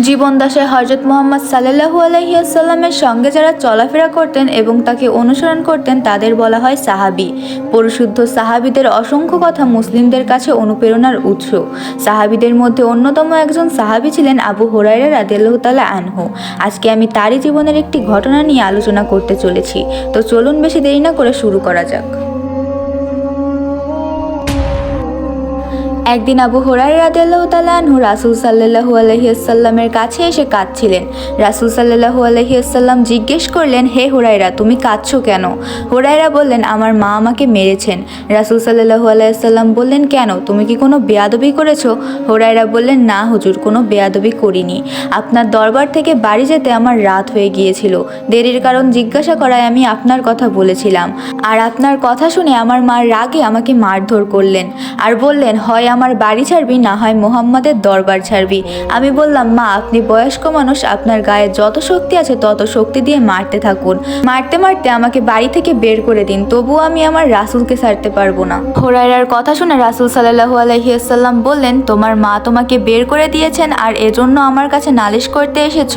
জীবন দাসে হজরত মোহাম্মদ সাল্লাহু আলহিয়াসাল্লামের সঙ্গে যারা চলাফেরা করতেন এবং তাকে অনুসরণ করতেন, তাদের বলা হয় সাহাবি। পরিশুদ্ধ সাহাবিদের অসংখ্য কথা মুসলিমদের কাছে অনুপ্রেরণার উৎস। সাহাবিদের মধ্যে অন্যতম একজন সাহাবি ছিলেন আবু হোরাইরা রাদিয়াল্লাহু তাআলা আনহু। আজকে আমি তারই জীবনের একটি ঘটনা নিয়ে আলোচনা করতে চলেছি। তো চলুন বেশি দেরি না করে শুরু করা যাক। একদিন আবু হোরাই রাদিয়াল্লাহু তাআলা আনহু রাসূল সাল্লাল্লাহু আলাইহি কাছে এসে কাঁদছিলেন। রাসূল সাল্লাল্লাহু আলাইহি জিজ্ঞেস করলেন, হে হুরাইরা তুমি কাঁদছো কেন? হুরাইরা বললেন, আমার মা আমাকে মেরেছেন। রাসূল সাল্লাল্লাহু আলাইহি আসাল্লাম বললেন, কেন? তুমি কি কোনো বেয়াদবি করেছ? হুরাইরা বললেন, না হুজুর, কোনো বেয়াদবি করিনি। আপনার দরবার থেকে বাড়ি যেতে আমার রাত হয়ে গিয়েছিল। দেরির কারণ জিজ্ঞাসা করায় আমি আপনার কথা বলেছিলাম। আর আপনার কথা শুনে আমার মার রাগে আমাকে মারধর করলেন। আর বললেন, হয় আমার বাড়ি ছাড়বি, না হয় মোহাম্মদের দরবার ছাড়বি। আমি বললাম, মা, আপনি বয়স্ক মানুষ, আপনার গায়ে যত শক্তি আছে তত শক্তি দিয়ে মারতে থাকুন। মারতে মারতে আমাকে বাড়ি থেকে বের করে দিন, তবুও আমি আমার রাসুলকে ছাড়তে পারব না। হোরাইরার কথা শুনে রাসুল সাল্লাহু আলহিহাল্লাম বললেন, তোমার মা তোমাকে বের করে দিয়েছেন আর এজন্য আমার কাছে নালিশ করতে এসেছ।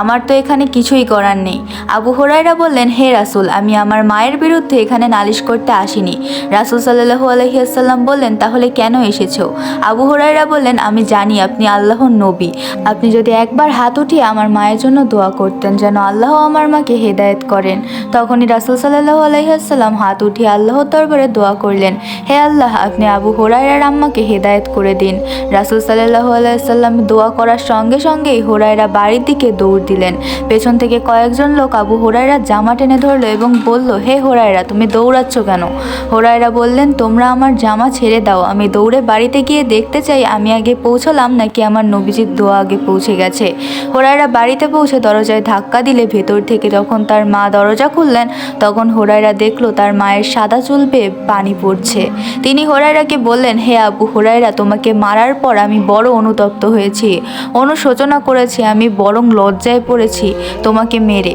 আমার তো এখানে কিছুই করার নেই। আবু হোরাইরা বললেন, হে রাসুল, আমি আমার মায়ের বিরুদ্ধে এখানে নালিশ করতে আসিনি। রাসুল সাল্লাহু আলহিহাল্লাম বললেন, তাহলে কেন এসেছ? আবু হুরাইরা বললেন, আমি জানি আপনি আল্লাহর নবী। আপনি যদি একবার হাত উঠিয়ে আমার মায়ের জন্য দোয়া করতেন, যেন আল্লাহ আমার মাকে হেদায়েত করেন। তখনই রাসুল সাল্লাহ আলহিহাল্লাম হাত উঠিয়ে আল্লাহর দরবারে দোয়া করলেন, হে আল্লাহ, আপনি আবু হোরাইরার আম্মাকে হেদায়েত করে দিন। রাসুল সাল্লাহ আলাইসাল্লাম দোয়া করার সঙ্গে সঙ্গেই হোরাইরা বাড়ির দিকে দৌড় দিলেন। পেছন থেকে কয়েকজন লোক আবু হোরাইরা জামা টেনে ধরলো এবং বলল, হে হোরাইরা তুমি দৌড়াচ্ছ কেন? হোরাইরা বললেন, তোমরা আমার জামা ছেড়ে দাও, আমি দৌড়ে বাড়িতে গিয়ে দেখতে চাই, আমি আগে পৌঁছলাম নাকি আমার নবীজির দোয়া আগে পৌঁছে গেছে। হোরাইরা বাড়িতে পৌঁছে দরজায় ধাক্কা দিলে ভেতর থেকে যখন তার মা দরজা খুললেন, তখন হোরাইরা দেখল তার মায়ের সাদা চুল পেয়ে পানি পড়ছে। তিনি হোরাইরাকে বললেন, হে আবু হোরাইরা তোমাকে মারার পর আমি বড় অনুতপ্ত হয়েছি। অনুশোচনা করেছি, আমি বরং লজ্জায় পড়েছি। তোমাকে মেরে।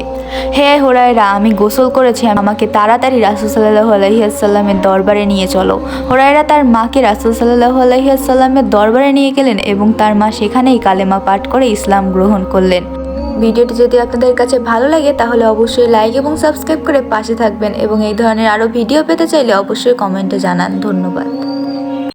হে হোরাইরা আমি গোসল করেছি আমাকে তাড়াতাড়ি রাসুল সাল্লাহ আলহিহাসাল্লামের দরবারে নিয়ে চলো। হোরাইরা তার মাকে রাসুল সাল্লাহ আলহিহাসাল্লামের দরবারে নিয়ে গেলেন এবং তার মা সেখানেই কালেমা পাঠ করে ইসলাম গ্রহণ করলেন। ভিডিওটি যদি আপনাদের কাছে ভালো লাগে, তাহলে অবশ্যই লাইক এবং সাবস্ক্রাইব করে পাশে থাকবেন এবং এই ধরনের আরও ভিডিও পেতে চাইলে অবশ্যই কমেন্টে জানান। ধন্যবাদ।